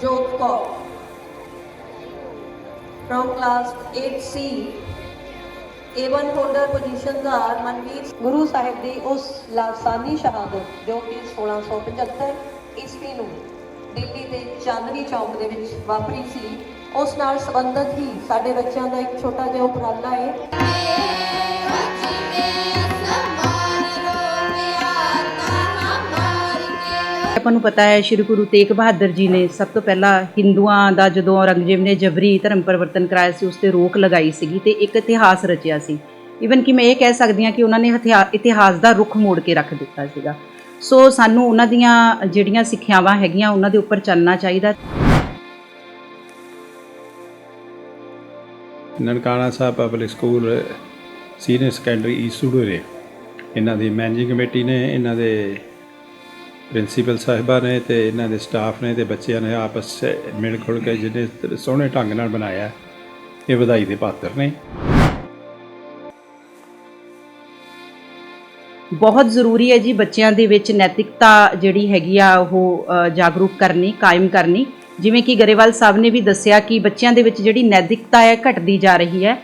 Jot Kaur. From class 8C, A1 holder positions are Manveer ਗੁਰੂ ਸਾਹਿਬ ਦੀ ਉਸ ਲਾਸਾਨੀ ਸ਼ਹਾਦਤ ਜੋ ਕਿ 1675 ਈਸਵੀ ਨੂੰ ਦਿੱਲੀ ਦੇ ਚਾਂਦਨੀ ਚੌਕ ਦੇ ਵਿੱਚ ਵਾਪਰੀ ਸੀ ਉਸ ਨਾਲ ਸੰਬੰਧਿਤ ਹੀ ਸਾਡੇ ਬੱਚਿਆਂ ਦਾ ਇੱਕ ਛੋਟਾ ਜਿਹਾ ਉਪਰਾਲਾ ਹੈ ਆਪਾਂ ਨੂੰ ਪਤਾ ਹੈ, ਸ੍ਰੀ ਗੁਰੂ ਤੇਗ ਬਹਾਦਰ ਜੀ ਨੇ ਸਭ ਤੋਂ ਪਹਿਲਾਂ ਹਿੰਦੂਆਂ ਦਾ ਜਦੋਂ ਔਰੰਗਜ਼ੇਬ ਨੇ ਜਬਰੀ ਧਰਮ ਪਰਿਵਰਤਨ ਕਰਾਇਆ ਸੀ ਉਸ ਤੇ ਰੋਕ ਲਗਾਈ ਸੀਗੀ ਤੇ ਇੱਕ ਇਤਿਹਾਸ ਰਚਿਆ ਸੀ। ਇਵਨ ਕਿ ਮੈਂ ਇਹ ਕਹਿ ਸਕਦੀ ਹਾਂ ਕਿ ਉਹਨਾਂ ਨੇ ਇਤਿਹਾਸ ਦਾ ਰੁਖ ਮੋੜ ਕੇ ਰੱਖ ਦਿੱਤਾ ਸੀਗਾ। ਸੋ ਸਾਨੂੰ ਉਹਨਾਂ ਦੀਆਂ ਜਿਹੜੀਆਂ ਸਿੱਖਿਆਵਾਂ ਹੈਗੀਆਂ, ਉਹਨਾਂ ਦੇ ਉੱਪਰ ਚੱਲਣਾ ਚਾਹੀਦਾ। Nankana Sahib public school senior secondary ਈਸੂੜੂਰੇ ਇਹਨਾਂ ਦੀ ਮੈਨੇਜਿੰਗ ਕਮੇਟੀ ਨੇ, ਇਹਨਾਂ ਦੇ ਪ੍ਰਿੰਸੀਪਲ ਸਾਹਿਬਾਂ ਨੇ ਤੇ ਇਹਨਾਂ ਦੇ ਸਟਾਫ ਨੇ ਤੇ ਬੱਚਿਆਂ ਨੇ ਆਪਸ ਮਿਲ ਖੁਲ ਕੇ ਜਿਹਨੇ ਸੋਹਣੇ ਢੰਗ ਨਾਲ ਬਣਾਇਆ, ਇਹ ਵਧਾਈ ਦੇ ਪਾਤਰ ਨੇ। ਬਹੁਤ ਜ਼ਰੂਰੀ ਹੈ ਜੀ ਬੱਚਿਆਂ ਦੇ ਵਿੱਚ ਨੈਤਿਕਤਾ ਜਿਹੜੀ ਹੈਗੀ ਆ, ਉਹ ਜਾਗਰੂਕ ਕਰਨੀ, ਕਾਇਮ ਕਰਨੀ। ਜਿਵੇਂ ਕਿ ਗਰੇਵਾਲ ਸਾਹਿਬ ਨੇ ਵੀ ਦੱਸਿਆ ਕਿ ਬੱਚਿਆਂ ਦੇ ਵਿੱਚ ਜਿਹੜੀ ਨੈਤਿਕਤਾ ਹੈ, ਘਟਦੀ ਜਾ ਰਹੀ ਹੈ।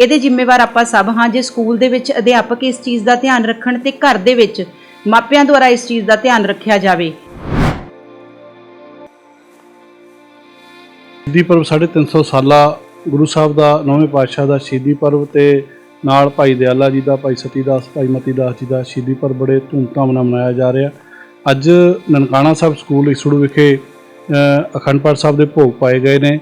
ਇਹਦੇ ਜ਼ਿੰਮੇਵਾਰ ਆਪਾਂ ਸਭ ਹਾਂ, ਜੇ ਸਕੂਲ ਦੇ ਵਿੱਚ ਅਧਿਆਪਕ ਇਸ ਚੀਜ਼ ਦਾ ਧਿਆਨ ਰੱਖਣ ਤੇ ਘਰ ਦੇ ਵਿੱਚ ਮਾਪਿਆਂ ਦੁਆਰਾ ਇਸ ਚੀਜ਼ ਦਾ ਧਿਆਨ ਰੱਖਿਆ ਜਾਵੇ। ਸ਼ਹੀਦੀ ਪਰਵ 350 ਸਾਲਾ ਗੁਰੂ ਸਾਹਿਬ ਦਾ ਨੌਵੇਂ ਪਾਤਸ਼ਾਹ ਦਾ ਸ਼ਹੀਦੀ ਪਰਵ ਤੇ ਨਾਲ ਭਾਈ ਦਿਆਲਾ ਜੀ ਦਾ, ਭਾਈ ਸਤੀਦਾਸ ਭਾਈ ਮਤੀਦਾਸ ਜੀ ਦਾ ਸ਼ਹੀਦੀ ਪਰਵ ਬੜੇ ਧੂਮਧਾਮ ਨਾਲ ਮਨਾਇਆ ਜਾ ਰਿਹਾ। ਅੱਜ ਨਨਕਾਣਾ ਸਾਹਿਬ ਸਕੂਲ ਇਸੜੂ ਵਿਖੇ ਅਖੰਡ ਪਾਠ ਸਾਹਿਬ ਦੇ ਭੋਗ ਪਾਏ ਗਏ ਨੇ।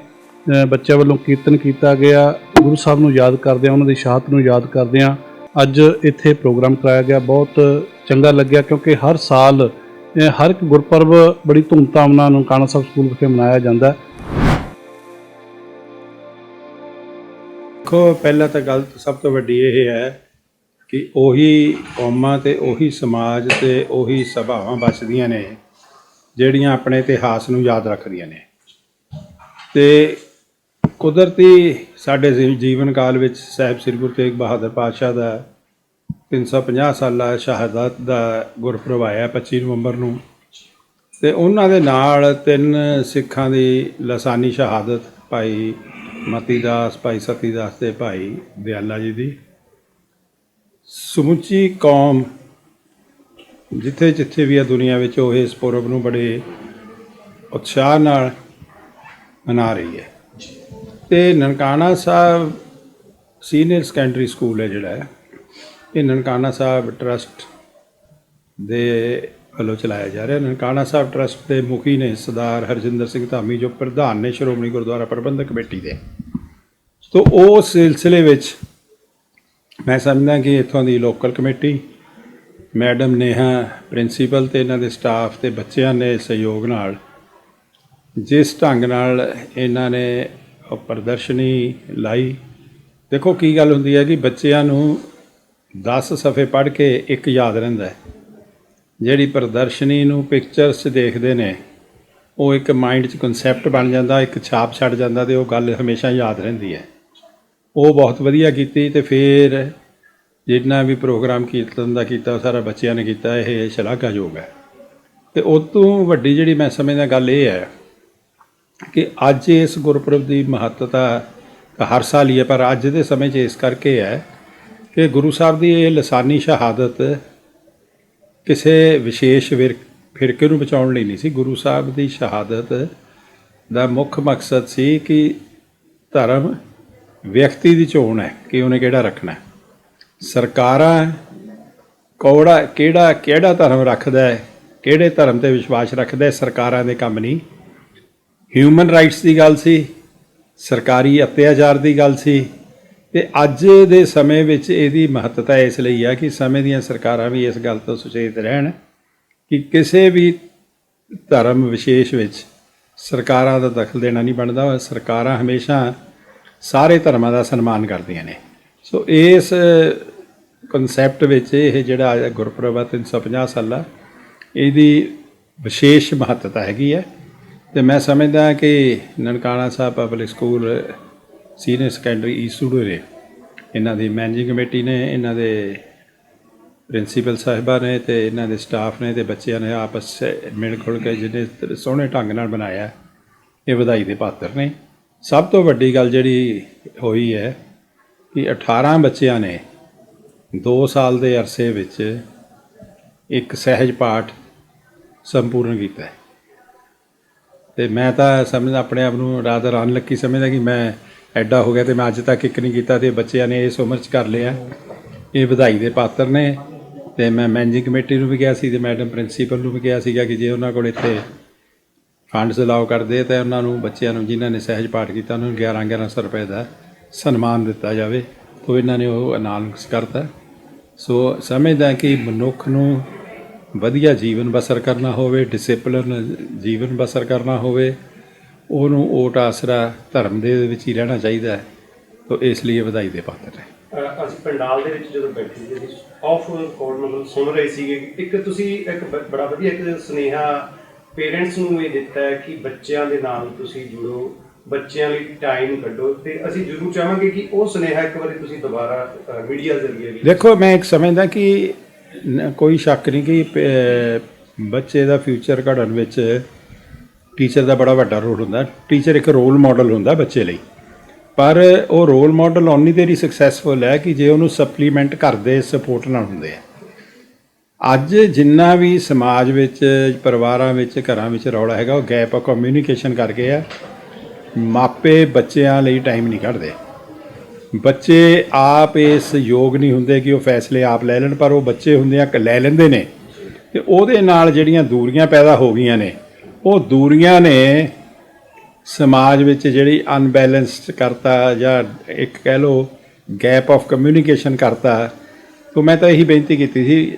ਬੱਚਿਆਂ ਵੱਲੋਂ ਕੀਰਤਨ ਕੀਤਾ ਗਿਆ। ਗੁਰੂ ਸਾਹਿਬ ਨੂੰ ਯਾਦ ਕਰਦਿਆਂ ਉਹਨਾਂ ਦੀ ਸ਼ਹਾਦਤ ਨੂੰ ਯਾਦ ਕਰਦਿਆਂ ਅੱਜ ਇੱਥੇ ਪ੍ਰੋਗਰਾਮ ਕਰਾਇਆ ਗਿਆ। ਬਹੁਤ ਚੰਗਾ ਲੱਗਿਆ ਕਿਉਂਕਿ ਹਰ ਸਾਲ ਹਰ ਇੱਕ ਗੁਰਪੁਰਬ ਬੜੀ ਧੂਮਧਾਮ ਨਾਲ ਨਨਕਾਣਾ ਸਾਹਿਬ ਸਕੂਲ ਵਿਖੇ ਮਨਾਇਆ ਜਾਂਦਾ ਹੈ। ਦੇਖੋ, ਪਹਿਲਾਂ ਤਾਂ ਗੱਲ ਸਭ ਤੋਂ ਵੱਡੀ ਇਹ ਹੈ ਕਿ ਉਹੀ ਕੌਮਾਂ ਤੇ ਉਹੀ ਸਮਾਜ ਤੇ ਉਹੀ ਸਭਾਵਾਂ ਬਚਦੀਆਂ ਨੇ, ਜਿਹੜੀਆਂ ਆਪਣੇ ਇਤਿਹਾਸ ਨੂੰ ਯਾਦ ਰੱਖਦੀਆਂ ਨੇ। ਤੇ ਕੁਦਰਤੀ ਸਾਡੇ ਜੀਵਨ ਕਾਲ ਵਿੱਚ ਸਾਹਿਬ ਸ੍ਰੀ ਗੁਰੂ ਤੇਗ ਬਹਾਦਰ ਪਾਤਸ਼ਾਹ ਦਾ 350 ਸਾਲਾ ਸ਼ਹਾਦਤ ਦਾ ਗੁਰਪੁਰਬ ਆਇਆ 25 ਨਵੰਬਰ ਨੂੰ। ਤੇ ਉਹਨਾਂ ਦੇ ਨਾਲ ਤਿੰਨ ਸਿੱਖਾਂ ਦੀ ਲਸਾਨੀ ਸ਼ਹਾਦਤ, ਭਾਈ ਮਤੀਦਾਸ ਭਾਈ ਸਤੀਦਾਸ ਤੇ ਭਾਈ ਦਿਆਲਾ ਜੀ ਦੀ। ਸਮੁੱਚੀ ਕੌਮ ਜਿੱਥੇ ਜਿੱਥੇ ਵੀ ਆ ਦੁਨੀਆ ਵਿੱਚ ਉਹ ਇਸ ਪੁਰਬ ਨੂੰ ਬੜੇ ਉਤਸ਼ਾਹ ਨਾਲ ਮਨਾ ਰਹੀ ਹੈ। ਤੇ Nankana Sahib senior secondary school ਹੈ ਜਿਹੜਾ ਇਹ ਨਨਕਾਣਾ ਸਾਹਿਬ ਟਰਸਟ ਦੇ ਵੱਲੋਂ ਚਲਾਇਆ ਜਾ ਰਿਹਾ। ਨਨਕਾਣਾ ਸਾਹਿਬ ਟਰਸਟ ਦੇ ਮੁਖੀ ਨੇ ਸਰਦਾਰ ਹਰਜਿੰਦਰ ਸਿੰਘ ਧਾਮੀ, ਜੋ ਪ੍ਰਧਾਨ ਨੇ ਸ਼੍ਰੋਮਣੀ ਗੁਰਦੁਆਰਾ ਪ੍ਰਬੰਧਕ ਕਮੇਟੀ ਦੇ। ਸੋ ਉਸ ਸਿਲਸਿਲੇ ਵਿੱਚ ਮੈਂ ਸਮਝਦਾ ਕਿ ਇੱਥੋਂ ਦੀ local committee, madam Neha principal ਤੇ ਇਹਨਾਂ ਦੇ ਸਟਾਫ ਤੇ ਬੱਚਿਆਂ ਦੇ ਸਹਿਯੋਗ ਨਾਲ ਜਿਸ ਢੰਗ ਨਾਲ ਇਹਨਾਂ ਨੇ ਪ੍ਰਦਰਸ਼ਨੀ ਲਾਈ। ਦੇਖੋ ਕੀ ਗੱਲ ਹੁੰਦੀ ਹੈ ਕਿ ਬੱਚਿਆਂ ਨੂੰ 10 ਸਫ਼ੇ ਪੜ੍ਹ ਕੇ ਇੱਕ ਯਾਦ ਰਹਿੰਦਾ ਹੈ। ਜਿਹੜੀ ਪ੍ਰਦਰਸ਼ਨੀ ਨੂੰ ਪਿਕਚਰਸ 'ਚ ਦੇਖਦੇ ਨੇ, ਉਹ ਇੱਕ ਮਾਈਂਡ 'ਚ ਕਨਸੈਪਟ ਬਣ ਜਾਂਦਾ, ਇੱਕ ਛਾਪ ਛੱਡ ਜਾਂਦਾ ਤੇ ਉਹ ਗੱਲ ਹਮੇਸ਼ਾ ਯਾਦ ਰਹਿੰਦੀ ਹੈ। ਉਹ ਬਹੁਤ ਵਧੀਆ ਕੀਤੀ ਤੇ ਫਿਰ ਜਿੰਨਾ ਵੀ ਪ੍ਰੋਗਰਾਮ ਕੀਰਤਨ ਦਾ ਕੀਤਾ, ਸਾਰਾ ਬੱਚਿਆਂ ਨੇ ਕੀਤਾ, ਇਹ ਸ਼ਲਾਘਾਯੋਗ ਹੈ। ਤੇ ਉਹ ਤੋਂ ਵੱਡੀ ਜਿਹੜੀ ਮੈਂ ਸਮਝਦਾ ਗੱਲ ਇਹ ਹੈ ਕਿ ਅੱਜ ਇਸ ਗੁਰਪੁਰਬ ਦੀ ਮਹੱਤਤਾ ਹਰ ਸਾਲ ਹੀ ਹੈ, ਪਰ ਅੱਜ ਦੇ ਸਮੇਂ 'ਚ ਇਸ ਕਰਕੇ ਹੈ ਕਿ ਗੁਰੂ ਸਾਹਿਬ ਦੀ ਇਹ ਲਸਾਨੀ ਸ਼ਹਾਦਤ ਕਿਸੇ ਵਿਸ਼ੇਸ਼ ਵਿਰ- ਫਿਰਕੇ ਨੂੰ ਬਚਾਉਣ ਲਈ ਨਹੀਂ ਸੀ। ਗੁਰੂ ਸਾਹਿਬ ਦੀ ਸ਼ਹਾਦਤ ਦਾ ਮੁੱਖ ਮਕਸਦ ਸੀ ਕਿ ਧਰਮ ਵਿਅਕਤੀ ਦੀ ਚੋਣ ਹੈ, ਕਿ ਉਹਨੇ ਕਿਹੜਾ ਰੱਖਣਾ ਸਰਕਾਰਾਂ ਕੋੜਾ, ਕਿਹੜਾ ਕਿਹੜਾ ਧਰਮ ਰੱਖਦਾ ਹੈ, ਕਿਹੜੇ ਧਰਮ ਤੇ ਵਿਸ਼ਵਾਸ ਰੱਖਦਾ ਹੈ, ਸਰਕਾਰਾਂ ਦੇ ਕੰਮ ਨਹੀਂ। ਹਿਊਮਨ ਰਾਈਟਸ ਦੀ ਗੱਲ ਸੀ, ਸਰਕਾਰੀ ਅਤਿਆਚਾਰ ਦੀ ਗੱਲ ਸੀ, ਤੇ ਅੱਜ ਦੇ ਸਮੇਂ ਵਿੱਚ ਇਹਦੀ ਮਹੱਤਤਾ ਇਸ ਲਈ ਆ ਕਿ ਸਮੇਂ ਦੀਆਂ ਸਰਕਾਰਾਂ ਵੀ ਇਸ ਗੱਲ ਤੋਂ ਸੁਚੇਤ ਰਹਿਣ ਕਿ ਕਿਸੇ ਵੀ ਧਰਮ ਵਿਸ਼ੇਸ਼ ਵਿੱਚ ਸਰਕਾਰਾਂ ਦਾ ਦਖਲ ਦੇਣਾ ਨਹੀਂ ਬਣਦਾ, ਸਰਕਾਰਾਂ ਹਮੇਸ਼ਾ ਸਾਰੇ ਧਰਮਾਂ ਦਾ ਸਨਮਾਨ ਕਰਦੀਆਂ ਨੇ। ਸੋ ਇਸ ਕਨਸੈਪਟ ਵਿੱਚ ਇਹ ਜਿਹੜਾ ਅੱਜ ਗੁਰਪੁਰਬ ਆ 350 ਸਾਲਾ, ਇਹਦੀ ਵਿਸ਼ੇਸ਼ ਮਹੱਤਤਾ ਹੈਗੀ ਹੈ ਤੇ ਮੈਂ ਸਮਝਦਾ ਕਿ Nankana Sahib public school senior secondary ਈਸੂੜੂਰੇ ਇਹਨਾਂ ਦੀ ਮੈਨੇਜਿੰਗ ਕਮੇਟੀ ਨੇ, ਇਹਨਾਂ ਦੇ ਪ੍ਰਿੰਸੀਪਲ ਸਾਹਿਬਾਂ ਨੇ ਤੇ ਇਹਨਾਂ ਦੇ ਸਟਾਫ ਨੇ ਤੇ ਬੱਚਿਆਂ ਨੇ ਆਪਸ ਮਿਲ ਖੁਲ ਕੇ ਜਿਹਨੇ ਸੋਹਣੇ ਢੰਗ ਨਾਲ ਬਣਾਇਆ। ਇਹ ਵਧਾਈ ਦੇ ਪਾਤਰ ਨੇ। ਸਭ ਤੋਂ ਵੱਡੀ ਗੱਲ ਜਿਹੜੀ ਹੋਈ ਹੈ ਕਿ 18 ਬੱਚਿਆਂ ਨੇ 2 ਸਾਲ ਦੇ ਅਰਸੇ ਵਿੱਚ ਇੱਕ ਸਹਿਜ ਪਾਠ ਸੰਪੂਰਨ ਕੀਤਾ ਹੈ। ਤੇ ਮੈਂ ਤਾਂ ਸਮਝਦਾ ਆਪਣੇ ਆਪ ਨੂੰ ਰਾਦਰ ਅਨਲੱਕੀ ਸਮਝਦਾ ਕਿ ਮੈਂ ਐਡਾ ਹੋ ਗਿਆ ਤੇ ਮੈਂ ਅੱਜ ਤੱਕ ਇੱਕ ਨਹੀਂ ਕੀਤਾ ਤੇ ਬੱਚਿਆਂ ਨੇ ਇਸ ਉਮਰ 'ਚ ਕਰ ਲਿਆ। ਇਹ ਵਧਾਈ ਦੇ ਪਾਤਰ ਨੇ ਤੇ ਮੈਂ ਮੈਨੇਜਿੰਗ ਕਮੇਟੀ ਨੂੰ ਵੀ ਕਿਹਾ ਸੀ ਤੇ ਮੈਡਮ ਪ੍ਰਿੰਸੀਪਲ ਨੂੰ ਵੀ ਕਿਹਾ ਸੀਗਾ ਕਿ ਜੇ ਉਹਨਾਂ ਕੋਲ ਇੱਥੇ ਫੰਡਸ ਅਲਾਉ ਕਰਦੇ ਤਾਂ ਉਹਨਾਂ ਨੂੰ ਬੱਚਿਆਂ ਨੂੰ ਜਿਨ੍ਹਾਂ ਨੇ ਸਹਿਜ ਪਾਠ ਕੀਤਾ ਉਹਨਾਂ ਨੂੰ 11 1100 ਰੁਪਏ ਦਾ ਸਨਮਾਨ ਦਿੱਤਾ ਜਾਵੇ। ਤੋਂ ਇਹਨਾਂ ਨੇ ਉਹ ਅਨਾਉਂਸ ਕਰਤਾ। ਸੋ ਸਮਝਦਾ ਕਿ ਮਨੁੱਖ ਨੂੰ ਵਧੀਆ ਜੀਵਨ ਬਸਰ ਕਰਨਾ ਹੋਵੇ ਡਿਸਪਲਿਨ ਜੀਵਨ ਬਸਰ ਕਰਨਾ ਹੋਵੇ ਉਹਨੂੰ ਓਟ ਆਸਰਾ ਧਰਮ ਦੇ ਵਿੱਚ ਹੀ ਰਹਿਣਾ ਚਾਹੀਦਾ ਹੈ। ਤੋਂ ਇਸ ਲਈ ਇਹ ਵਧਾਈ ਦੇ ਪਾਤਰ ਹੈ ਅਸੀਂ ਪੰਡਾਲ ਦੇ ਵਿੱਚ ਜਦੋਂ ਬੈਠੇ ਸੀ ਆਫ ਕੋਡ ਮਤਲਬ ਸੁਣ ਰਹੇ ਸੀਗੇ ਇੱਕ ਤੁਸੀਂ ਇੱਕ ਬੜਾ ਵਧੀਆ ਇੱਕ ਸੁਨੇਹਾ ਪੇਰੈਂਟਸ ਨੂੰ ਇਹ ਦਿੱਤਾ ਹੈ ਕਿ ਬੱਚਿਆਂ ਦੇ ਨਾਲ ਤੁਸੀਂ ਜੁੜੋ ਬੱਚਿਆਂ ਲਈ ਟਾਈਮ ਕੱਢੋ ਤੇ ਅਸੀਂ ਜ਼ਰੂਰ ਚਾਹਾਂਗੇ ਕਿ ਉਹ ਸੁਨੇਹਾ ਇੱਕ ਵਾਰੀ ਤੁਸੀਂ ਦੁਬਾਰਾ ਮੀਡੀਆ ਜ਼ਰੀਏ ਵੀ ਦੇਖੋ ਮੈਂ ਇੱਕ ਸਮਝਦਾ ਕਿ ਕੋਈ ਸ਼ੱਕ ਨਹੀਂ ਕਿ ਬੱਚੇ ਦਾ ਫਿਊਚਰ ਘੜਨ ਵਿੱਚ ਟੀਚਰ ਦਾ ਬੜਾ ਵੱਡਾ ਰੋਲ ਹੁੰਦਾ। ਟੀਚਰ ਇੱਕ ਰੋਲ ਮਾਡਲ ਹੁੰਦਾ ਬੱਚੇ ਲਈ। ਪਰ ਉਹ ਰੋਲ ਮਾਡਲ ਓਨੀ ਦੇਰੀ ਸਕਸੈਸਫੁਲ ਹੈ ਕਿ ਜੇ ਉਹਨੂੰ ਸਪਲੀਮੈਂਟ ਕਰਦੇ ਸਪੋਰਟ ਨਾਲ ਹੁੰਦੇ ਆ। ਅੱਜ ਜਿੰਨਾ ਵੀ ਸਮਾਜ ਵਿੱਚ, ਪਰਿਵਾਰਾਂ ਵਿੱਚ, ਘਰਾਂ ਵਿੱਚ ਰੌਲਾ ਹੈਗਾ, ਉਹ ਗੈਪ ਆਫ ਕਮਿਊਨੀਕੇਸ਼ਨ ਕਰਕੇ ਆ। ਮਾਪੇ ਬੱਚਿਆਂ ਲਈ ਟਾਈਮ ਨਹੀਂ ਕੱਢਦੇ। ਬੱਚੇ ਆਪ ਇਸ ਯੋਗ ਨਹੀਂ ਹੁੰਦੇ ਕਿ ਉਹ ਫੈਸਲੇ ਆਪ ਲੈ ਲੈਣ, ਪਰ ਉਹ ਬੱਚੇ ਹੁੰਦੇ ਆ, ਲੈ ਲੈਂਦੇ ਨੇ। ਤੇ ਉਹਦੇ ਨਾਲ ਜਿਹੜੀਆਂ ਦੂਰੀਆਂ ਪੈਦਾ ਹੋ ਗਈਆਂ ਨੇ, ਉਹ ਦੂਰੀਆਂ ਨੇ ਸਮਾਜ ਵਿੱਚ ਜਿਹੜੀ ਅਨਬੈਲੈਂਸਡ ਕਰਤਾ ਜਾਂ ਇੱਕ ਕਹਿ ਲਓ ਗੈਪ ਆਫ ਕਮਿਊਨੀਕੇਸ਼ਨ ਕਰਤਾ। ਤੋਂ ਮੈਂ ਤਾਂ ਇਹੀ ਬੇਨਤੀ ਕੀਤੀ ਸੀ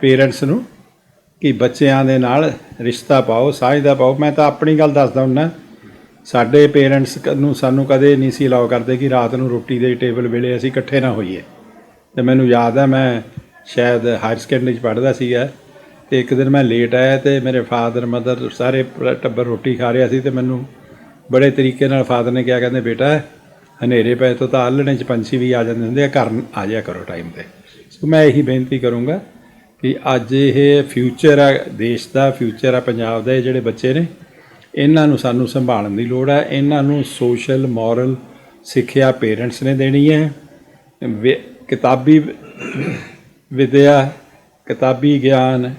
ਪੇਰੈਂਟਸ ਨੂੰ ਕਿ ਬੱਚਿਆਂ ਦੇ ਨਾਲ ਰਿਸ਼ਤਾ ਪਾਓ ਸਾਂਝ ਦਾ ਪਾਓ। ਮੈਂ ਤਾਂ ਆਪਣੀ ਗੱਲ ਦੱਸਦਾ ਹੁੰਨਾ ਸਾਡੇ ਪੇਰੈਂਟਸ ਨੂੰ ਸਾਨੂੰ ਕਦੇ ਨਹੀਂ ਸੀ ਅਲਾਉ ਕਰਦੇ ਕਿ ਰਾਤ ਨੂੰ ਰੋਟੀ ਦੇ ਟੇਬਲ ਵੇਲੇ ਅਸੀਂ ਇਕੱਠੇ ਨਾ ਹੋਈਏ। ਤੇ ਮੈਨੂੰ ਯਾਦ ਹੈ ਮੈਂ ਸ਼ਾਇਦ ਹਾਇਰ ਸੈਕੰਡਰੀ 'ਚ ਪੜ੍ਹਦਾ ਸੀਗਾ ਤੇ ਇੱਕ ਦਿਨ ਮੈਂ ਲੇਟ ਆਇਆ ਤੇ ਮੇਰੇ ਫਾਦਰ ਮਦਰ ਸਾਰੇ ਟੱਬਰ ਰੋਟੀ ਖਾ ਰਿਹਾ ਸੀ ਤੇ ਮੈਨੂੰ ਬੜੇ ਤਰੀਕੇ ਨਾਲ ਫਾਦਰ ਨੇ ਕਿਹਾ, ਕਹਿੰਦੇ, ਬੇਟਾ, ਹਨੇਰੇ ਪਏ ਤੋਂ ਤਾਂ ਆਲਣੇ 'ਚ ਪੰਛੀ ਵੀ ਆ ਜਾਂਦੇ ਹੁੰਦੇ ਆ, ਘਰ ਆ ਜਾਇਆ ਕਰੋ ਟਾਈਮ ਤੇ। ਸੋ ਮੈਂ ਇਹੀ ਬੇਨਤੀ ਕਰੂੰਗਾ ਕਿ ਅੱਜ ਇਹ ਫਿਊਚਰ ਆ, ਦੇਸ਼ ਦਾ ਫਿਊਚਰ ਆ, ਪੰਜਾਬ ਦਾ, ਇਹ ਜਿਹੜੇ ਬੱਚੇ ਨੇ ਇਹਨਾਂ ਨੂੰ ਸਾਨੂੰ ਸੰਭਾਲਣ ਦੀ ਲੋੜ ਹੈ। ਇਹਨਾਂ ਨੂੰ ਸੋਸ਼ਲ, ਮੋਰਲ ਸਿੱਖਿਆ ਪੇਰੈਂਟਸ ਨੇ ਦੇਣੀ ਹੈ। ਵਿ- ਕਿਤਾਬੀ ਵਿਦਿਆ, ਕਿਤਾਬੀ ਗਿਆਨ,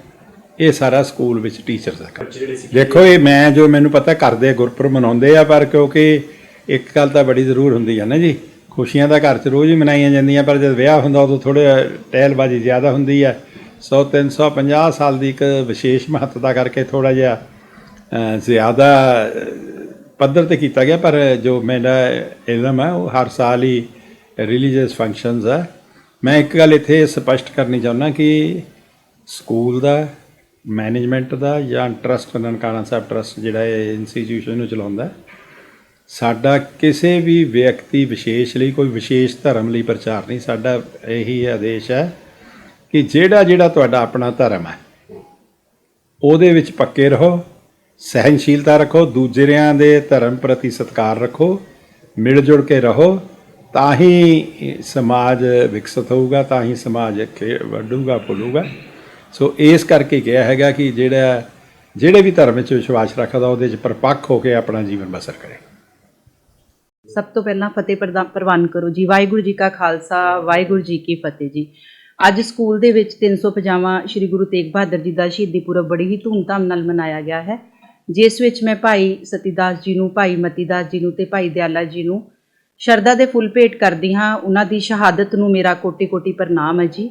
ਇਹ ਸਾਰਾ ਸਕੂਲ ਵਿੱਚ ਟੀਚਰ ਦਾ ਕੰਮ। ਦੇਖੋ ਇਹ ਮੈਂ ਜੋ ਮੈਨੂੰ ਪਤਾ ਕਰਦੇ ਗੁਰਪੁਰਬ ਮਨਾਉਂਦੇ ਆ, ਪਰ ਕਿਉਂਕਿ ਇੱਕ ਗੱਲ ਤਾਂ ਬੜੀ ਜ਼ਰੂਰ ਹੁੰਦੀ ਆ ਨਾ ਜੀ। ਖੁਸ਼ੀਆਂ ਦਾ ਘਰ 'ਚ ਰੋਜ਼ ਹੀ ਮਨਾਈਆਂ ਜਾਂਦੀਆਂ, ਪਰ ਜਦ ਵਿਆਹ ਹੁੰਦਾ ਉਦੋਂ ਥੋੜੇ ਟਹਿਲਬਾਜ਼ੀ ਜ਼ਿਆਦਾ ਹੁੰਦੀ ਆ। 100 350 ਸਾਲ ਦੀ ਇੱਕ ਵਿਸ਼ੇਸ਼ ਮਹੱਤਤਾ ਕਰਕੇ ਥੋੜਾ ਜਿਹਾ ਜ਼ਿਆਦਾ ਪੱਧਰ ਤੇ ਕੀਤਾ ਗਿਆ, ਪਰ ਜੋ ਮੇਰਾ ਇਲਮ ਹੈ, ਉਹ ਹਰ ਸਾਲ ਹੀ ਰਿਲੀਜੀਅਸ ਫੰਕਸ਼ਨਸ ਆ ਮੈਂ ਇੱਕ ਗੱਲ ਇੱਥੇ ਸਪਸ਼ਟ ਕਰਨੀ ਚਾਹੁੰਦਾ ਕਿ ਸਕੂਲ ਦਾ ਮੈਨੇਜਮੈਂਟ ਦਾ ਜਾਂ ਟਰਸਟ ਨਨਕਾਣਾ ਸਾਹਿਬ ਟਰਸਟ ਜਿਹੜਾ ਇਹ ਇੰਸਟੀਚਿਊਸ਼ਨ ਨੂੰ ਚਲਾਉਂਦਾ, ਸਾਡਾ ਕਿਸੇ ਵੀ ਵਿਅਕਤੀ ਵਿਸ਼ੇਸ਼ ਲਈ, ਕੋਈ ਵਿਸ਼ੇਸ਼ ਧਰਮ ਲਈ ਪ੍ਰਚਾਰ ਨਹੀਂ। ਸਾਡਾ ਇਹੀ ਆਦੇਸ਼ ਹੈ ਕਿ ਜਿਹੜਾ ਜਿਹੜਾ ਤੁਹਾਡਾ ਆਪਣਾ ਧਰਮ ਹੈ, ਉਹਦੇ ਵਿੱਚ ਪੱਕੇ ਰਹੋ। ਸਹਿਨਸ਼ੀਲਤਾ ਰੱਖੋ, ਦੂਜਿਆਂ ਦੇ ਧਰਮ ਪ੍ਰਤੀ ਸਤਿਕਾਰ ਰੱਖੋ, ਮਿਲ ਜੁਲ ਕੇ ਰਹੋ, ਤਾਂ ਹੀ ਸਮਾਜ ਵਿਕਸਿਤ ਹੋਊਗਾ, ਤਾਂ ਹੀ ਸਮਾਜ ਖੇ- ਵੱਡੂਗਾ ਫੁੱਲੂਗਾ ਸੋ ਇਸ ਕਰਕੇ ਕਿਹਾ ਹੈਗਾ ਕਿ ਜਿਹੜਾ, ਜਿਹੜੇ ਵੀ ਧਰਮ ਵਿੱਚ ਵਿਸ਼ਵਾਸ ਰੱਖਦਾ, ਉਹਦੇ 'ਚ ਪਰਪੱਕ ਹੋ ਕੇ ਆਪਣਾ ਜੀਵਨ ਬਸਰ ਕਰੇ। ਸਭ ਤੋਂ ਪਹਿਲਾਂ ਫਤਿਹ ਪ੍ਰਦਾ- ਪ੍ਰਵਾਨ ਕਰੋ ਜੀ। ਵਾਹਿਗੁਰੂ ਜੀ ਕਾ ਖਾਲਸਾ, ਵਾਹਿਗੁਰੂ ਜੀ ਕੀ ਫਤਿਹ ਜੀ। ਅੱਜ ਸਕੂਲ ਦੇ ਵਿੱਚ 350ਵਾਂ ਸ੍ਰੀ ਗੁਰੂ ਤੇਗ ਬਹਾਦਰ ਜੀ ਦਾ ਸ਼ਹੀਦੀ ਪੁਰਬ ਬੜੀ ਹੀ ਧੂਮਧਾਮ ਨਾਲ ਮਨਾਇਆ ਗਿਆ ਹੈ। ਜਿਸ ਵਿੱਚ ਮੈਂ ਭਾਈ ਸਤੀਦਾਸ ਜੀ ਨੂੰ, ਭਾਈ ਮਤੀਦਾਸ ਜੀ ਨੂੰ ਤੇ ਭਾਈ ਦਿਆਲਾ ਜੀ ਨੂੰ ਸ਼ਰਧਾ ਦੇ ਫੁੱਲ ਭੇਟ ਕਰਦੀ ਹਾਂ। ਉਹਨਾਂ ਦੀ ਸ਼ਹਾਦਤ ਨੂੰ ਮੇਰਾ ਕੋਟੀ-ਕੋਟੀ ਪ੍ਰਣਾਮ ਹੈ ਜੀ।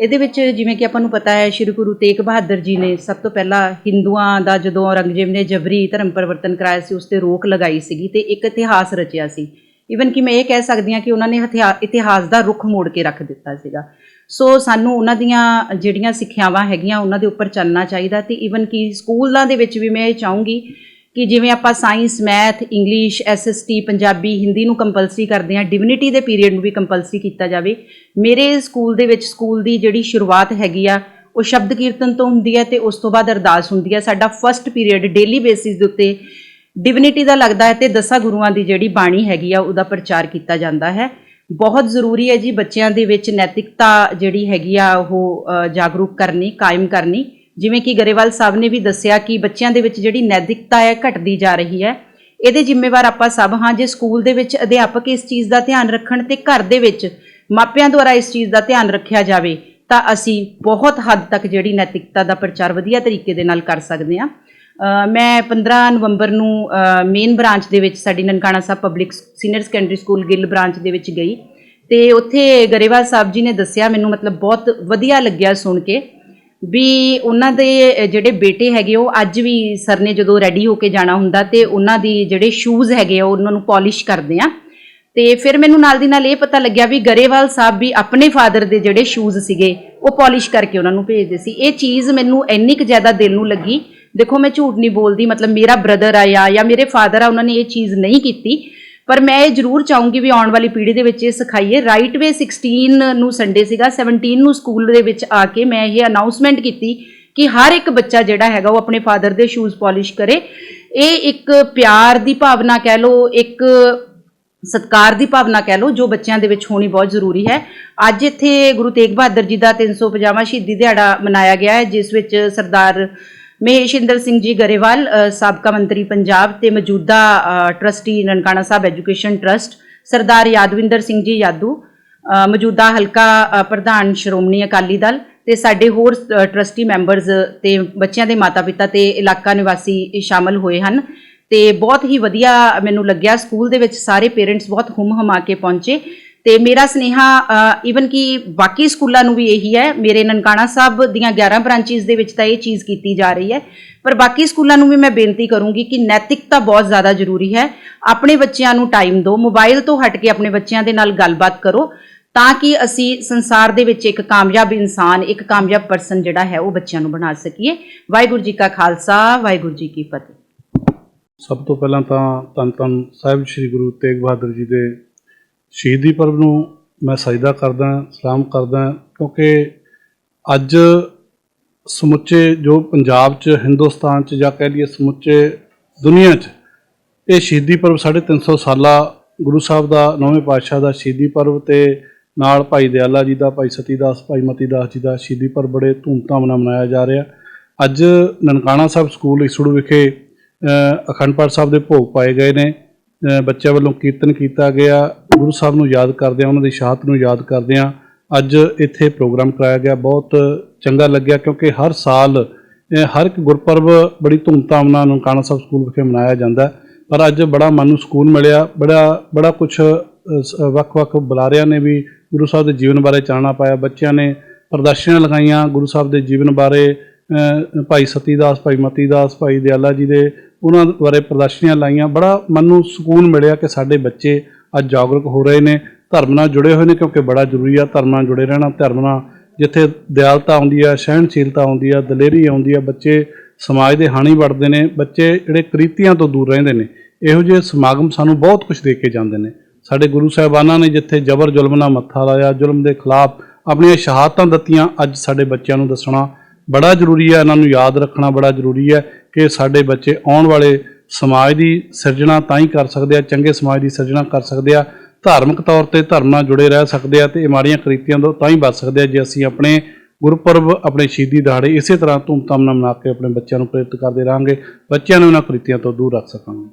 ਇਹਦੇ ਵਿੱਚ ਜਿਵੇਂ ਕਿ ਆਪਾਂ ਨੂੰ ਪਤਾ ਹੈ, ਸ੍ਰੀ ਗੁਰੂ ਤੇਗ ਬਹਾਦਰ ਜੀ ਨੇ ਸਭ ਤੋਂ ਪਹਿਲਾਂ ਹਿੰਦੂਆਂ ਦਾ ਜਦੋਂ ਔਰੰਗਜ਼ੇਬ ਨੇ ਜਬਰੀ ਧਰਮ ਪਰਿਵਰਤਨ ਕਰਾਇਆ ਸੀ, ਉਸ ਤੇ ਰੋਕ ਲਗਾਈ ਸੀਗੀ ਤੇ ਇੱਕ ਇਤਿਹਾਸ ਰਚਿਆ ਸੀ। ਈਵਨ ਕਿ ਮੈਂ ਇਹ ਕਹਿ ਸਕਦੀ ਹਾਂ ਕਿ ਉਹਨਾਂ ਨੇ ਹਥਿਆ- ਇਤਿਹਾਸ ਦਾ ਰੁਖ ਮੋੜ ਕੇ ਰੱਖ ਦਿੱਤਾ ਸੀਗਾ। ਸੋ ਸਾਨੂੰ ਉਹਨਾਂ ਦੀਆਂ ਜਿਹੜੀਆਂ ਸਿੱਖਿਆਵਾਂ ਹੈਗੀਆਂ, ਉਹਨਾਂ ਦੇ ਉੱਪਰ ਚੱਲਣਾ ਚਾਹੀਦਾ ਤੇ ਈਵਨ ਕਿ ਸਕੂਲਾਂ ਦੇ ਵਿੱਚ ਵੀ ਮੈਂ ਇਹ ਚਾਹੂੰਗੀ ਕਿ ਜਿਵੇਂ ਆਪਾਂ science math English SST Punjabi, Hindi ਨੂੰ ਕੰਪਲਸਰੀ ਕਰਦੇ ਹਾਂ ਡਿਵਿਨਿਟੀ ਦੇ ਪੀਰੀਅਡ ਨੂੰ ਵੀ ਕੰਪਲਸਰੀ ਕੀਤਾ ਜਾਵੇ। ਮੇਰੇ ਸਕੂਲ ਦੇ ਵਿੱਚ ਸਕੂਲ ਦੀ ਜਿਹੜੀ ਸ਼ੁਰੂਆਤ ਹੈਗੀ ਆ, ਉਹ ਸ਼ਬਦ ਕੀਰਤਨ ਤੋਂ ਹੁੰਦੀ ਹੈ ਤੇ ਉਸ ਤੋਂ ਬਾਅਦ ਅਰਦਾਸ ਹੁੰਦੀ ਹੈ। ਸਾਡਾ ਫਰਸਟ ਪੀਰੀਅਡ ਡੇਲੀ ਬੇਸਿਸ ਦੇ ਉੱਤੇ ਡਿਵਿਨਿਟੀ ਦਾ ਲੱਗਦਾ ਹੈ ਤੇ ਦਸਾਂ ਗੁਰੂਆਂ ਦੀ ਜਿਹੜੀ ਬਾਣੀ ਹੈਗੀ ਆ, ਉਹਦਾ ਪ੍ਰਚਾਰ ਕੀਤਾ ਜਾਂਦਾ ਹੈ। ਬਹੁਤ ਜ਼ਰੂਰੀ ਹੈ ਜੀ ਬੱਚਿਆਂ ਦੇ ਵਿੱਚ ਨੈਤਿਕਤਾ ਜਿਹੜੀ ਹੈਗੀ ਆ ਉਹ ਜਾਗਰੂਕ ਕਰਨੀ, ਕਾਇਮ ਕਰਨੀ। ਜਿਵੇਂ ਕਿ ਗਰੇਵਾਲ ਸਾਹਿਬ ਨੇ ਵੀ ਦੱਸਿਆ ਕਿ ਬੱਚਿਆਂ ਦੇ ਵਿੱਚ ਜਿਹੜੀ ਨੈਤਿਕਤਾ ਹੈ ਘਟਦੀ ਜਾ ਰਹੀ ਹੈ। ਇਹਦੇ ਜ਼ਿੰਮੇਵਾਰ ਆਪਾਂ ਸਭ ਹਾਂ ਜੇ ਸਕੂਲ ਦੇ ਵਿੱਚ ਅਧਿਆਪਕ ਇਸ ਚੀਜ਼ ਦਾ ਧਿਆਨ ਰੱਖਣ ਤੇ ਘਰ ਦੇ ਵਿੱਚ ਮਾਪਿਆਂ ਦੁਆਰਾ ਇਸ ਚੀਜ਼ ਦਾ ਧਿਆਨ ਰੱਖਿਆ ਜਾਵੇ, ਤਾਂ ਅਸੀਂ ਬਹੁਤ ਹੱਦ ਤੱਕ ਜਿਹੜੀ ਨੈਤਿਕਤਾ ਦਾ ਪ੍ਰਚਾਰ ਵਧੀਆ ਤਰੀਕੇ ਦੇ ਨਾਲ ਕਰ ਸਕਦੇ ਹਾਂ। ਮੈਂ 15 ਨਵੰਬਰ ਨੂੰ ਮੇਨ ਬ੍ਰਾਂਚ ਦੇ ਵਿੱਚ ਸਾਡੀ Nankana Sahib public senior secondary school Gill branch ਦੇ ਵਿੱਚ ਗਈ। ਤੇ ਉੱਥੇ ਗਰੇਵਾਲ ਸਾਹਿਬ ਜੀ ਨੇ ਦੱਸਿਆ, ਮੈਨੂੰ ਮਤਲਬ ਬਹੁਤ ਵਧੀਆ ਲੱਗਿਆ ਸੁਣ ਕੇ ਵੀ ਉਹਨਾਂ ਦੇ ਜਿਹੜੇ ਬੇਟੇ ਹੈਗੇ ਉਹ ਅੱਜ ਵੀ ਸਰ ਨੇ ਜਦੋਂ ਰੈਡੀ ਹੋ ਕੇ ਜਾਣਾ ਹੁੰਦਾ ਤੇ ਉਹਨਾਂ ਦੀ ਜਿਹੜੇ ਸ਼ੂਜ਼ ਹੈਗੇ ਆ ਉਹਨਾਂ ਨੂੰ ਪਾਲਿਸ਼ ਕਰਦੇ ਆ। ਤੇ ਫਿਰ ਮੈਨੂੰ ਨਾਲ ਦੀ ਨਾਲ ਇਹ ਪਤਾ ਲੱਗਿਆ ਵੀ ਗਰੇਵਾਲ ਸਾਹਿਬ ਵੀ ਆਪਣੇ ਫਾਦਰ ਦੇ ਜਿਹੜੇ ਸ਼ੂਜ਼ ਸੀਗੇ, ਉਹ ਪਾਲਿਸ਼ ਕਰਕੇ ਉਹਨਾਂ ਨੂੰ ਭੇਜਦੇ ਸੀ। ਇਹ ਚੀਜ਼ ਮੈਨੂੰ ਇੰਨੀ ਕੁ ਜ਼ਿਆਦਾ ਦਿਲ ਨੂੰ ਲੱਗੀ ਦੇਖੋ, ਮੈਂ ਝੂਠ ਨਹੀਂ ਬੋਲਦੀ, ਮਤਲਬ ਮੇਰਾ ਬ੍ਰਦਰ ਆ ਜਾਂ ਜਾਂ ਮੇਰੇ ਫਾਦਰ ਆ, ਉਹਨਾਂ ਨੇ ਇਹ ਚੀਜ਼ ਨਹੀਂ ਕੀਤੀ। ਪਰ ਮੈਂ ਇਹ ਜ਼ਰੂਰ ਚਾਹੂੰਗੀ ਵੀ ਆਉਣ ਵਾਲੀ ਪੀੜ੍ਹੀ ਦੇ ਵਿੱਚ ਇਹ ਸਿਖਾਈਏ। ਰਾਈਟ ਵੇ 16 ਨੂੰ ਸੰਡੇ ਸੀਗਾ 17 ਨੂੰ ਸਕੂਲ ਦੇ ਵਿੱਚ ਆ ਕੇ ਮੈਂ ਇਹ ਅਨਾਉਂਸਮੈਂਟ ਕੀਤੀ ਕਿ ਹਰ ਇੱਕ ਬੱਚਾ ਜਿਹੜਾ ਹੈਗਾ, ਉਹ ਆਪਣੇ ਫਾਦਰ ਦੇ ਸ਼ੂਜ਼ ਪਾਲਿਸ਼ ਕਰੇ। ਇਹ ਇੱਕ ਪਿਆਰ ਦੀ ਭਾਵਨਾ ਕਹਿ ਲਓ, ਇੱਕ ਸਤਕਾਰ ਦੀ ਭਾਵਨਾ ਕਹਿ ਲਓ, ਜੋ ਬੱਚਿਆਂ ਦੇ ਵਿੱਚ ਹੋਣੀ ਬਹੁਤ ਜ਼ਰੂਰੀ ਹੈ। ਅੱਜ ਇੱਥੇ ਗੁਰੂ ਤੇਗ ਬਹਾਦਰ ਜੀ ਦਾ 350ਵਾਂ ਸ਼ਹੀਦੀ ਦਿਹਾੜਾ ਮਨਾਇਆ ਗਿਆ ਹੈ, ਜਿਸ ਵਿੱਚ ਸਰਦਾਰ ਮਹੇਸ਼ਿੰਦਰ ਸਿੰਘ ਜੀ ਗਰੇਵਾਲ ਸਾਬਕਾ ਮੰਤਰੀ ਪੰਜਾਬ ਤੇ ਮੌਜੂਦਾ ਅ, trustee Nankana Sahib education trust Sardar Yadvinder Singh ji Yadu ਮੌਜੂਦਾ ਹਲਕਾ ਪ੍ਰਧਾਨ ਸ਼੍ਰੋਮਣੀ ਅਕਾਲੀ ਦਲ ਤੇ ਸਾਡੇ ਹੋਰ ਅ, ਟਰਸਟੀ ਮੈਂਬਰਸ ਤੇ ਬੱਚਿਆਂ ਦੇ ਮਾਤਾ-ਪਿਤਾ ਤੇ ਇਲਾਕਾ ਨਿਵਾਸੀ ਸ਼ਾਮਲ ਹੋਏ ਹਨ ਤੇ ਬਹੁਤ ਹੀ ਵਧੀਆ ਮੈਨੂੰ ਲੱਗਿਆ ਸਕੂਲ ਦੇ ਵਿੱਚ ਸਾਰੇ ਪੇਰੈਂਟਸ ਬਹੁਤ ਹੁਮ ਹਮਾ ਕੇ ਪਹੁੰਚੇ ਤੇ ਮੇਰਾ ਸਨੇਹਾ ਈਵਨ ਕਿ ਬਾਕੀ ਸਕੂਲਾਂ ਨੂੰ ਵੀ ਇਹੀ ਹੈ, ਮੇਰੇ ਨਨਕਾਣਾ ਸਾਹਿਬ ਦੀਆਂ 11 ਬ੍ਰਾਂਚਿਸ ਦੇ ਵਿੱਚ ਤਾਂ ਇਹ ਚੀਜ਼ ਕੀਤੀ ਜਾ ਰਹੀ ਹੈ। ਪਰ ਬਾਕੀ ਸਕੂਲਾਂ ਨੂੰ ਵੀ ਮੈਂ ਬੇਨਤੀ ਕਰੂੰਗੀ ਕਿ ਨੈਤਿਕਤਾ ਬਹੁਤ ਜ਼ਿਆਦਾ ਜ਼ਰੂਰੀ ਹੈ। ਆਪਣੇ ਬੱਚਿਆਂ ਨੂੰ ਟਾਈਮ ਦਿਓ ਮੋਬਾਈਲ ਤੋਂ ਹਟ ਕੇ ਆਪਣੇ ਬੱਚਿਆਂ ਦੇ ਨਾਲ ਗੱਲਬਾਤ ਕਰੋ, ਤਾਂ ਕਿ ਅਸੀਂ ਸੰਸਾਰ ਦੇ ਵਿੱਚ ਇੱਕ ਕਾਮਯਾਬ ਇਨਸਾਨ, ਇੱਕ ਕਾਮਯਾਬ ਪਰਸਨ ਜਿਹੜਾ ਹੈ, ਉਹ ਬੱਚਿਆਂ ਨੂੰ ਬਣਾ ਸਕੀਏ। ਵਾਹਿਗੁਰੂ ਜੀ ਕਾ ਖਾਲਸਾ, ਵਾਹਿਗੁਰੂ ਜੀ ਕੀ ਫਤਿਹ। ਸਭ ਤੋਂ ਪਹਿਲਾਂ ਤਾਂ ਧੰਨ ਧੰਨ ਸਾਹਿਬ ਸ੍ਰੀ ਗੁਰੂ ਤੇਗ ਬਹਾਦਰ ਜੀ ਦੇ ਸ਼ਹੀਦੀ ਪਰਬ ਨੂੰ ਮੈਂ ਸਜਦਾ ਕਰਦਾ, ਸਲਾਮ ਕਰਦਾ, ਕਿਉਂਕਿ ਅੱਜ ਸਮੁੱਚੇ ਜੋ ਪੰਜਾਬ 'ਚ, ਹਿੰਦੁਸਤਾਨ 'ਚ ਜਾਂ ਕਹਿ ਲਈਏ ਸਮੁੱਚੇ ਦੁਨੀਆ 'ਚ, ਇਹ ਸ਼ਹੀਦੀ ਪਰਵ 350 ਸਾਲਾ ਗੁਰੂ ਸਾਹਿਬ ਦਾ ਨੌਵੇਂ ਪਾਤਸ਼ਾਹ ਦਾ ਸ਼ਹੀਦੀ ਪਰਬ ਤੇ ਨਾਲ ਭਾਈ ਦਿਆਲਾ ਜੀ ਦਾ, ਭਾਈ ਸਤੀ ਦਾਸ ਭਾਈ ਮਤੀ ਦਾਸ ਜੀ ਦਾ ਸ਼ਹੀਦੀ ਪਰਬ ਬੜੇ ਧੂਮਧਾਮ ਨਾਲ ਮਨਾਇਆ ਜਾ ਰਿਹਾ। ਅੱਜ ਨਨਕਾਣਾ ਸਾਹਿਬ ਸਕੂਲ ਇਸੜੂ ਵਿਖੇ ਅਖੰਡ ਪਾਠ ਸਾਹਿਬ ਦੇ ਭੋਗ ਪਾਏ ਗਏ ਨੇ। ਬੱਚਿਆਂ ਵੱਲੋਂ ਕੀਰਤਨ ਕੀਤਾ ਗਿਆ। ਗੁਰੂ ਸਾਹਿਬ ਨੂੰ ਯਾਦ ਕਰਦਿਆਂ ਉਹਨਾਂ ਦੀ ਸ਼ਹਾਦਤ ਨੂੰ ਯਾਦ ਕਰਦਿਆਂ ਅੱਜ ਇੱਥੇ ਪ੍ਰੋਗਰਾਮ ਕਰਾਇਆ ਗਿਆ। ਬਹੁਤ ਚੰਗਾ ਲੱਗਿਆ ਕਿਉਂਕਿ ਹਰ ਸਾਲ ਹਰ ਇੱਕ ਗੁਰਪੁਰਬ ਬੜੀ ਧੂਮਧਾਮ ਨਾਲ ਨਨਕਾਣਾ ਸਾਹਿਬ ਸਕੂਲ ਵਿਖੇ ਮਨਾਇਆ ਜਾਂਦਾ ਪਰ ਅੱਜ ਬੜਾ ਮਨ ਨੂੰ ਸਕੂਨ ਮਿਲਿਆ। ਬੜਾ ਬੜਾ ਕੁਝ ਵੱਖ-ਵੱਖ ਬੁਲਾਰਿਆਂ ਨੇ ਵੀ ਗੁਰੂ ਸਾਹਿਬ ਦੇ ਜੀਵਨ ਬਾਰੇ ਚਾਨਣਾ ਪਾਇਆ। ਬੱਚਿਆਂ ਨੇ ਪ੍ਰਦਰਸ਼ਨੀਆਂ ਲਗਾਈਆਂ ਗੁਰੂ ਸਾਹਿਬ ਦੇ ਜੀਵਨ ਬਾਰੇ। ਭਾਈ ਸਤੀ ਦਾਸ ਭਾਈ ਮਤੀ ਦਾਸ ਭਾਈ ਦਿਆਲਾ ਜੀ ਦੇ ਉਹਨਾਂ ਬਾਰੇ ਪ੍ਰਦਰਸ਼ਨੀਆਂ ਲਾਈਆਂ। ਬੜਾ ਮਨ ਨੂੰ ਸਕੂਨ ਮਿਲਿਆ ਕਿ ਸਾਡੇ ਬੱਚੇ ਅੱਜ ਜਾਗਰੂਕ ਹੋ ਰਹੇ ਨੇ। ਧਰਮ ਨਾਲ ਜੁੜੇ ਹੋਏ ਨੇ ਕਿਉਂਕਿ ਬੜਾ ਜ਼ਰੂਰੀ ਆ ਧਰਮ ਨਾਲ ਜੁੜੇ ਰਹਿਣਾ। ਧਰਮ ਨਾਲ ਜਿੱਥੇ ਦਿਆਲਤਾ ਆਉਂਦੀ ਆ, ਸਹਿਣਸ਼ੀਲਤਾ ਆਉਂਦੀ ਆ, ਦਲੇਰੀ ਆਉਂਦੀ ਆ, ਬੱਚੇ ਸਮਾਜ ਦੇ ਹਾਣੀ ਵੜਦੇ ਨੇ। ਬੱਚੇ ਜਿਹੜੇ ਕ੍ਰਿਤੀਆਂ ਤੋਂ ਦੂਰ ਰਹਿੰਦੇ ਨੇ, ਇਹੋ ਜਿਹੇ ਸਮਾਗਮ ਸਾਨੂੰ ਬਹੁਤ ਕੁਝ ਦੇ ਕੇ ਜਾਂਦੇ ਨੇ। ਸਾਡੇ ਗੁਰੂ ਸਾਹਿਬਾਨਾਂ ਨੇ ਜਿੱਥੇ ਜ਼ਬਰ ਜ਼ੁਲਮ ਨਾਲ ਮੱਥਾ ਲਾਇਆ, ਜ਼ੁਲਮ ਦੇ ਖਿਲਾਫ ਆਪਣੀਆਂ ਸ਼ਹਾਦਤਾਂ ਦਿੱਤੀਆਂ, ਅੱਜ ਸਾਡੇ ਬੱਚਿਆਂ ਨੂੰ ਦੱਸਣਾ ਬੜਾ ਜ਼ਰੂਰੀ ਹੈ, ਇਹਨਾਂ ਨੂੰ ਯਾਦ ਰੱਖਣਾ ਬੜਾ ਜ਼ਰੂਰੀ ਹੈ ਕਿ ਸਾਡੇ ਬੱਚੇ ਆਉਣ ਵਾਲੇ ਸਮਾਜ ਦੀ ਸਿਰਜਣਾ ਤਾਂ ਹੀ ਕਰ ਸਕਦੇ ਆ, ਚੰਗੇ ਸਮਾਜ ਦੀ ਸਿਰਜਣਾ ਕਰ ਸਕਦੇ ਆ, ਧਾਰਮਿਕ ਤੌਰ ਤੇ ਧਰਮ ਨਾਲ ਜੁੜੇ ਰਹਿ ਸਕਦੇ ਆ ਤੇ ਇਹ ਮਾੜੀਆਂ ਕ੍ਰਿਤੀਆਂ ਤੋਂ ਤਾਂ ਹੀ ਬਚ ਸਕਦੇ ਆ ਜੇ ਅਸੀਂ ਆਪਣੇ ਗੁਰਪੁਰਬ, ਆਪਣੇ ਸ਼ਹੀਦੀ ਦਿਹਾੜੇ ਇਸੇ ਤਰ੍ਹਾਂ ਧੂਮਧਾਮ ਨਾਲ ਮਨਾ ਕੇ ਆਪਣੇ ਬੱਚਿਆਂ ਨੂੰ ਪ੍ਰੇਰਿਤ ਕਰਦੇ ਰਹਾਂਗੇ, ਬੱਚਿਆਂ ਨੂੰ ਇਹਨਾਂ ਕ੍ਰਿਤੀਆਂ ਤੋਂ ਦੂਰ ਰੱਖ ਸਕਾਂਗੇ।